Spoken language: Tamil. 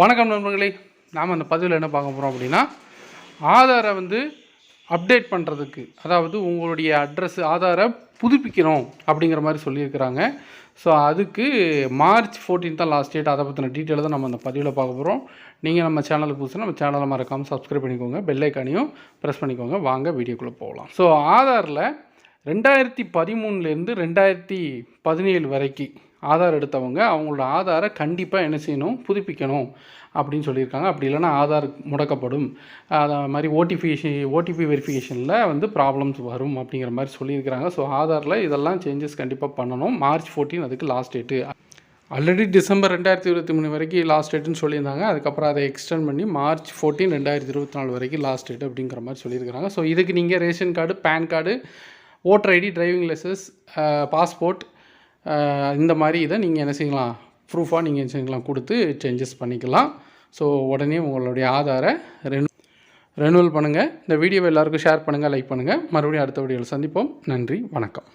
வணக்கம் நண்பர்களே நாம் அந்த பதிவில் என்ன பார்க்க போகிறோம் அப்படின்னா ஆதாரை வந்து அப்டேட் பண்ணுறதுக்கு அதாவது உங்களுடைய அட்ரஸ் ஆதாரை புதுப்பிக்கணும் அப்படிங்கிற மாதிரி சொல்லியிருக்கிறாங்க. ஸோ அதுக்கு மார்ச் 14 தான் லாஸ்ட் டேட் அதை பற்றின டீட்டெயில் தான் நம்ம அந்த பதிவில் பார்க்க போகிறோம் நீங்கள் நம்ம சேனலுக்கு புதுசு நம்ம சேனலை மறக்காமல் சப்ஸ்கிரைப் பண்ணிக்கோங்க. பெல்லைக்கானையும் ப்ரெஸ் பண்ணிக்கோங்க. வாங்க வீடியோக்குள்ளே போகலாம். ஸோ ஆதாரில் ரெண்டாயிரத்தி பதிமூணுலேருந்து ரெண்டாயிரத்தி பதினேழு வரைக்கும் ஆதார் எடுத்தவங்க அவங்களோட ஆதாரை கண்டிப்பாக என்ன செய்யணும்? புதுப்பிக்கணும் அப்படின்னு சொல்லியிருக்காங்க. அப்படி இல்லைன்னா ஆதார் முடக்கப்படும். அது மாதிரி ஓடிஃபிகேஷன் ஓடிபி வெரிஃபிகேஷனில் வந்து ப்ராப்ளம்ஸ் வரும் அப்படிங்கிற மாதிரி சொல்லியிருக்கிறாங்க. ஸோ ஆதாரில் இதெல்லாம் சேஞ்சஸ் கண்டிப்பாக பண்ணணும். மார்ச் 14 அதுக்கு லாஸ்ட் டேட்டு ஆல்ரெடி டிசம்பர் ரெண்டாயிரத்தி இருபத்தி மூணு வரைக்கும் லாஸ்ட் டேட்டுன்னு சொல்லியிருந்தாங்க. அதுக்கப்புறம் அதை எக்ஸ்டெண்ட் பண்ணி மார்ச் 14 ரெண்டாயிரத்தி இருபத்தி நாலு வரைக்கும் லாஸ்ட் டேட் அப்படிங்கிற மாதிரி சொல்லியிருக்கிறாங்க. ஸோ இதுக்கு நீங்கள் ration card PAN card voter ID driving licence passport இந்த மாதிரி இதை நீங்கள் என்ன செய்யலாம்? ப்ரூஃபாக நீங்கள் என்ன செய்யலாம்? கொடுத்து சேஞ்சஸ் பண்ணிக்கலாம். ஸோ உடனே உங்களுடைய ஆதாரை ரெனு ரெனுவல் பண்ணுங்கள் இந்த வீடியோவை எல்லாருக்கும் ஷேர் பண்ணுங்கள் லைக் பண்ணுங்கள் மறுபடியும் அடுத்த வீடியோவில் சந்திப்போம். நன்றி வணக்கம்.